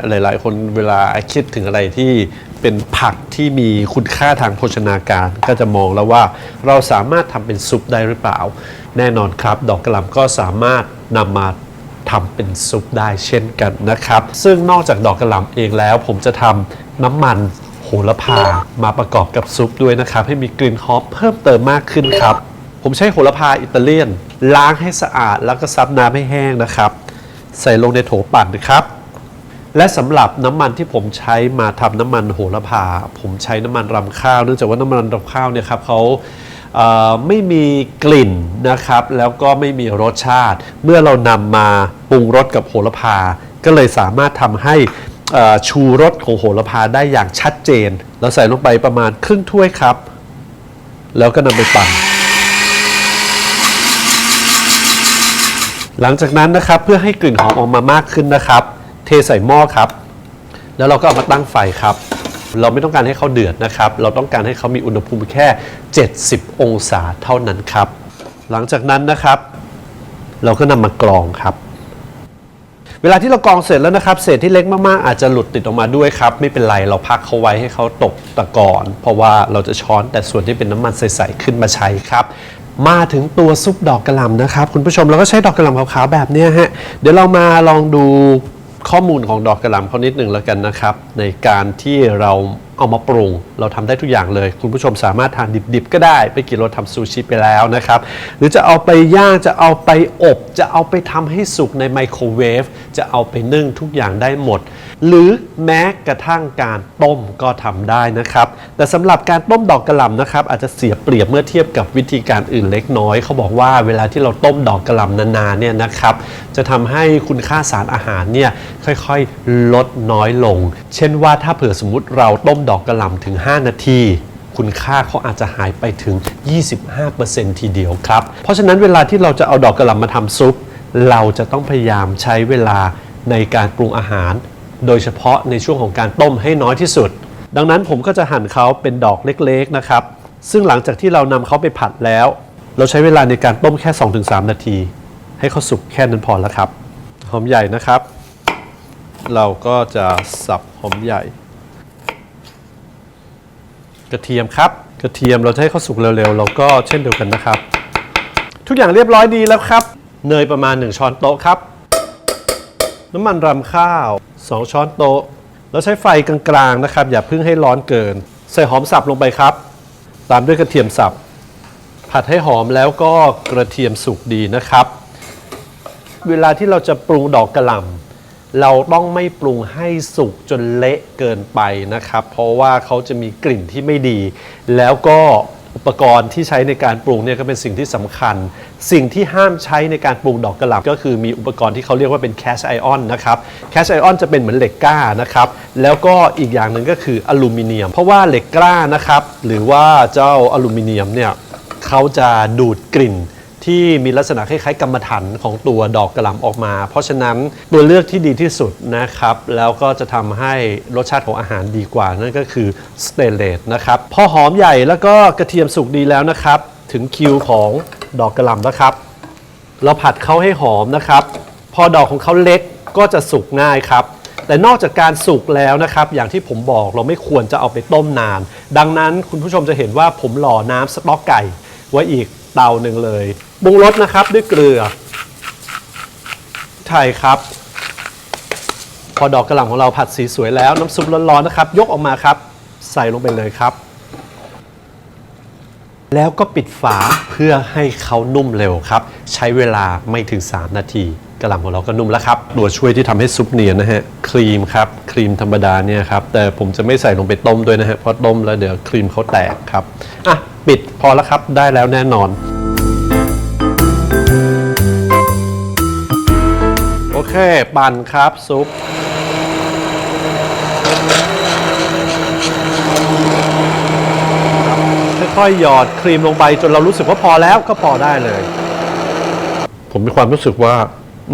ะหลาย ๆ คนเวลาคิดถึงอะไรที่เป็นผักที่มีคุณค่าทางโภชนาการ ก็จะมองแล้วว่าเราสามารถทำเป็นซุปได้หรือเปล่า แน่นอนครับ ดอกกระหล่ำก็สามารถนำมาทำเป็นซุปได้เช่นกันนะครับ ซึ่งนอกจากดอกกระหล่ำเองแล้ว ผมจะทำน้ำมันโหระพามาประกอบกับซุปด้วยนะครับ ให้มีกลิ่นหอมเพิ่มเติมมากขึ้นครับ ผมใช้โหระพาอิตาเลียน ล้างให้สะอาดแล้วก็ซับน้ำให้แห้งนะครับ ใส่ลงในโถปั่นนะครับ และสำหรับน้ำมันที่ผมใช้มาทำน้ำมันโหระพา ผมใช้น้ำมันรำข้าวเนื่องจากว่าน้ำมันรำข้าวเนี่ยครับเขาเไม่มีกลิ่นนะครับแล้วก็ไม่มีรสชาติ เมื่อเรานำมาปรุงรสกับโหระพา ก็เลยสามารถทำให้ชูรสของโหระพาได้อย่างชัดเจนเราใส่ลงไปประมาณครึ่งถ้วยครับ แล้วก็นำไปปั่นหลังจากนั้นนะครับเพื่อให้กลิ่นหอมออกมามากขึ้นนะครับ ทใส่หม้อครับ แล้วเราก็เอามาตั้งไฟครับ เราไม่ต้องการให้เขาเดือดนะครับ เราต้องการให้เขามีอุณหภูมิแค่ 70 องศาเท่านั้นครับ หลังจากนั้นนะครับ เราก็นำมากรองครับ เวลาที่เรากรองเสร็จแล้วนะครับ เศษที่เล็กมากๆ อาจจะหลุดติดออกมาด้วยครับ ไม่เป็นไรเราพักเขาไว้ให้เขาตกตะกอน เพราะว่าเราจะช้อนแต่ส่วนที่เป็นน้ำมันใสๆขึ้นมาใช้ครับมาถึงตัวซุปดอกกระหล่ำนะครับ คุณผู้ชมเราก็ใช้ดอกกระหล่ำขาวๆแบบนี้ฮะ เดี๋ยวเรามาลองดู ข้อมูลของดอกกระหล่ำเขานิดหนึ่งแล้วกันนะครับ ในการที่เรา เอามาปรุง เราทำได้ทุกอย่างเลย คุณผู้ชมสามารถทานดิบๆก็ได้ ไปกินเราทำซูชิไปแล้วนะครับ หรือจะเอาไปย่างจะเอาไปอบ จะเอาไปทำให้สุกในไมโครเวฟจะเอาไปนึ่งทุกอย่างได้หมด หรือแม้กระทั่งการต้มก็ทำได้นะครับ แต่สำหรับการต้มดอกกระหล่ำนะครับ อาจจะเสียเปรียบเมื่อเทียบกับวิธีการอื่นเล็กน้อย เขาบอกว่าเวลาที่เราต้มดอกกระหล่ำนานๆเนี่ยนะครับ จะทำให้คุณค่าสารอาหารเนี่ยค่อยๆ ลดน้อยลง เช่นว่าถ้าเผื่อสมมติเราต้มดอกกระหล่ำถึง 5 นาทีคุณค่าเขาอาจจะหายไปถึง 25%ทีเดียวครับ เพราะฉะนั้นเวลาที่เราจะเอาดอกกระหล่ำมาทำซุป เราจะต้องพยายามใช้เวลาในการปรุงอาหาร โดยเฉพาะในช่วงของการต้มให้น้อยที่สุด ดังนั้นผมก็จะหั่นเขาเป็นดอกเล็กๆนะครับ ซึ่งหลังจากที่เรานำเขาไปผัดแล้ว เราใช้เวลาในการต้มแค่ 2-3 นาที ให้เขาสุกแค่นั้นพอแล้วครับ หอมใหญ่นะครับ เราก็จะสับหอมใหญ่ กระเทียมครับ กระเทียมเราจะให้เขาสุกเร็วๆ เราก็เช่นเดียวกันนะครับ ทุกอย่างเรียบร้อยดีแล้วครับ เนยประมาณ 1 ช้อนโต๊ะครับ น้ำมันรำข้าว 2 ช้อนโต๊ะ แล้วใช้ไฟกลางๆนะครับ อย่าเพิ่งให้ร้อนเกิน ใส่หอมสับลงไปครับ ตามด้วยกระเทียมสับ ผัดให้หอมแล้วก็กระเทียมสุกดีนะครับ เวลาที่เราจะปรุงดอกกระหล่ำ เราต้องไม่ปรุงให้สุกจนเละเกินไปนะครับ เพราะว่าเขาจะมีกลิ่นที่ไม่ดี แล้วก็อุปกรณ์ที่ใช้ในการปรุงเนี่ยก็เป็นสิ่งที่สำคัญ สิ่งที่ห้ามใช้ในการปรุงดอกกระหล่ำก็คือมีอุปกรณ์ที่เขาเรียกว่าเป็นแคชไอออนนะครับแคชไอออนจะเป็นเหมือนเหล็กกล้านะครับ แล้วก็อีกอย่างหนึ่งก็คืออลูมิเนียม เพราะว่าเหล็กกล้านะครับ หรือว่าเจ้าอลูมิเนียมเนี่ยเขาจะดูดกลิ่น ที่มีลักษณะคล้ายๆกรรมฐานของตัวดอกกระหล่ำออกมา เพราะฉะนั้นตัวเลือกที่ดีที่สุดนะครับ แล้วก็จะทำให้รสชาติของอาหารดีกว่า นั่นก็คือสเตเลสนะครับ พอหอมใหญ่แล้วก็กระเทียมสุกดีแล้วนะครับ ถึงคิวของดอกกระหล่ำแล้วครับ เราผัดเขาให้หอมนะครับ พอดอกของเขาเล็กก็จะสุกง่ายครับแต่นอกจากการสุกแล้วนะครับ อย่างที่ผมบอกเราไม่ควรจะเอาไปต้มนาน ดังนั้นคุณผู้ชมจะเห็นว่าผมหล่อน้ำสต๊อกไก่ไว้อีกเตาหนึ่งเลย ปรุงรสนะครับด้วยเกลือ ไทยครับ พอดอกกระหล่ำของเราผัดสีสวยแล้ว น้ำซุปร้อนๆนะครับ ยกออกมาครับ ใส่ลงไปเลยครับ แล้วก็ปิดฝาเพื่อให้เขานุ่มเร็วครับ ใช้เวลาไม่ถึง 3 นาทีกระหล่ำของเราก็นุ่มแล้วครับตัวช่วยที่ทำให้ซุปเนียนนะฮะครีมครับครีมธรรมดาเนี่ยครับแต่ผมจะไม่ใส่ลงไปต้มด้วยนะฮะเพราะต้มแล้วเดี๋ยวครีมเขาแตกครับอะปิดพอแล้วครับได้แล้วแน่นอน เค ปั่นครับซุป ค่อยๆหยอดครีมลงไปจนเรารู้สึกว่าพอแล้วก็พอได้เลย ผมมีความรู้สึกว่า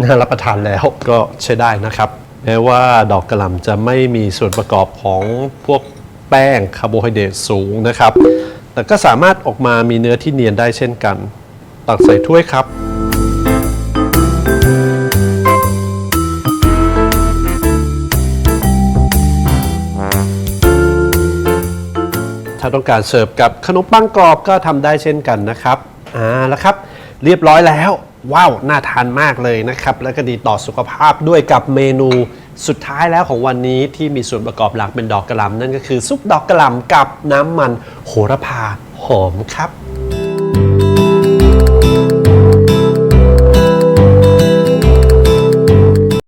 น่ารับประทานแล้วก็ใช้ได้นะครับแม้ว่าดอกกระหล่ำจะไม่มีส่วนประกอบของพวกแป้งคาร์โบไฮเดรตสูงนะครับ แต่ก็สามารถออกมามีเนื้อที่เนียนได้เช่นกัน ตักใส่ถ้วยครับาต้องการเสิร์ฟกับขนมปังกรอบก็ทำได้เช่นกันนะครับอ่าแล้วครับ เรียบร้อยแล้ว ว้าว น่าทานมากเลยนะครับ แล้วก็ดีต่อสุขภาพด้วยกับเมนูสุดท้ายแล้วของวันนี้ที่มีส่วนประกอบหลักเป็นดอกกระหล่ำนั่นก็คือซุปดอกกระหล่ำกับน้ำมันโหระพาหอมครับ